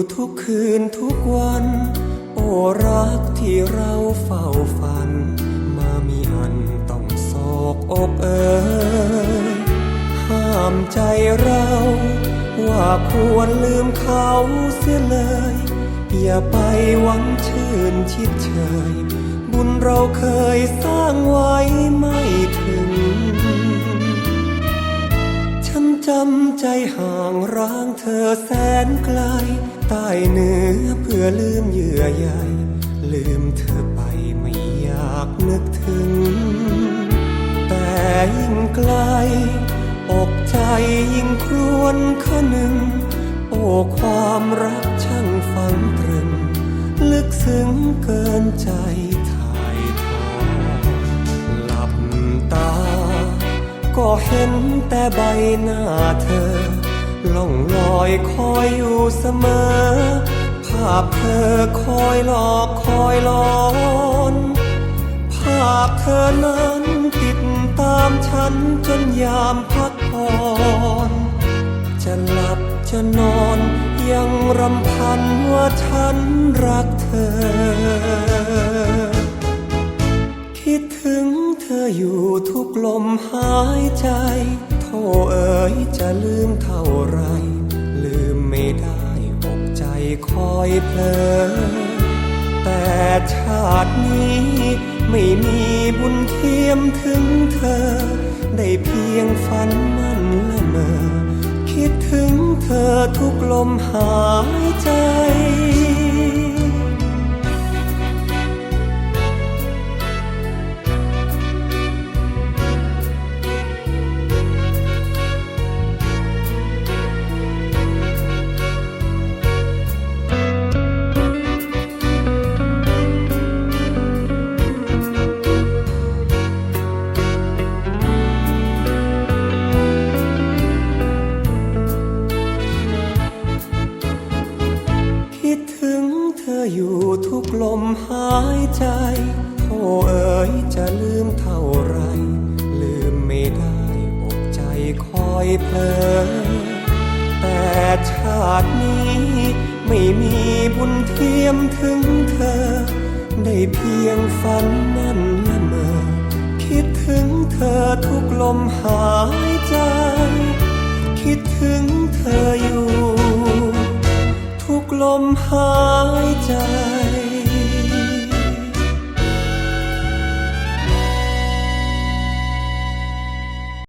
่ทุกคืนทุกวัน โอ้รักที่เราเฝ้าฝัน มามีอันต้องโศกอกเอ่ยห้ามใจเรา ว่าควรลืมเขาเสียเลย อย่าไปหวังชื่นชิดเชยบุญเราเคยสร้างไว้ไม่ถึง ฉันจำใจห่างร้างเธอแสนไกล ใต้เหนือเพื่อลืมเยื่อใยลืมเธอไปไม่อยากนึกถึง แต่ยิ่งไกล อกใจยิ่งครวญคะหนึ่งโอ้ความรักช่างฝังตรึง ลึกซึ้งเกินใจ เห็นแต่ใบหน้าเธอ ล่องลอยคอยอยู่เสมอ ภาพเธอคอยหลอกคอยหลอน ภาพเธอนั้นติดตามฉันจนยามพักผ่อนจะหลับจะนอนยังรำพันว่าฉันรักเธอ ใจ โทเอ๋ยจะลืมเท่าไร ลืมไม่ได้อกใจคอยเพลอแต่ชาตินี้ไม่มีบุญเทียมถึงเธอ ได้เพียงฝันมันละเมอ คิดถึงเธอทุกลมหายใจ มหายใจโทเอ๋ยจะลืมเท่าไร ลืมไม่ได้อกใจคอยเพลอแต่ชาตินี้ไม่มีบุญเทียมถึงเธอ ได้เพียงฝันมันละเมอคิดถึงเธอทุกลมหายใจ คิดถึงเธออยู่ ทุกลมหาย